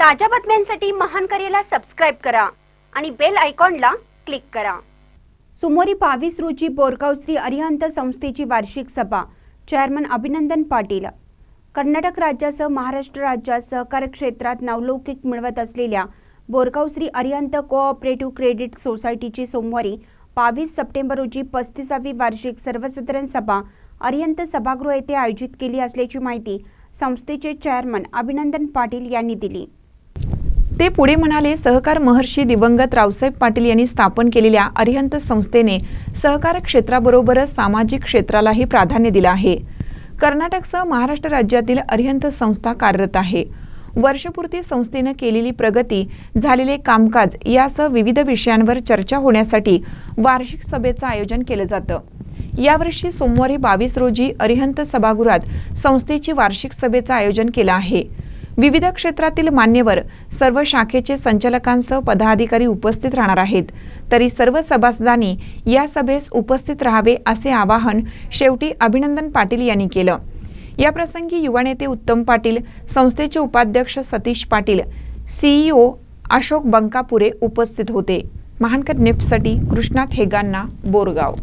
ताज्या बातम्यांसाठी महान करेला सबस्क्राईब करा आणि बेल आयकॉनला क्लिक करा. सोमवारी बावीस रोजी बोरगाव श्री अरिहंत संस्थेची वार्षिक सभा. चेअरमन अभिनंदन पाटील. कर्नाटक राज्यासह महाराष्ट्र राज्यात सहकार क्षेत्रात नावलौकिक मिळवत असलेल्या बोरगाव श्री अरिहंत कोऑपरेटिव्ह क्रेडिट सोसायटीची सोमवारी बावीस सप्टेंबर रोजी पस्तीसावी वार्षिक सर्वसाधारण सभा अरिहंत सभागृह येथे आयोजित केली असल्याची माहिती संस्थेचे चेअरमन अभिनंदन पाटील यांनी दिली. ते पुढे म्हणाले सहकार महर्षी दिवंगत रावसाहेब पाटील यांनी स्थापन केलेल्या अरिहंत संस्थेने सहकार क्षेत्राबरोबरच सामाजिक क्षेत्रालाही प्राधान्य दिलं आहे. कर्नाटकसह महाराष्ट्र राज्यातील अरिहंत संस्था कार्यरत आहे. वर्षपूर्ती संस्थेनं केलेली प्रगती झालेले कामकाज यासह विविध विषयांवर चर्चा होण्यासाठी वार्षिक सभेचं आयोजन केलं जातं. यावर्षी सोमवारी बावीस रोजी अरिहंत सभागृहात संस्थेची वार्षिक सभेचं आयोजन केलं आहे. विविध क्षेत्रातील मान्यवर सर्व शाखेचे संचालकांसह पदाधिकारी उपस्थित राहणार आहेत. तरी सर्व सभासदांनी या सभेस उपस्थित राहावे असे आवाहन शेवटी अभिनंदन पाटील यांनी केलं. या प्रसंगी युवा नेते उत्तम पाटील संस्थेचे उपाध्यक्ष सतीश पाटील सीईओ अशोक बंकापुरे उपस्थित होते. महानकर निफ्टसाठी कृष्णात हेगांना बोरगाव.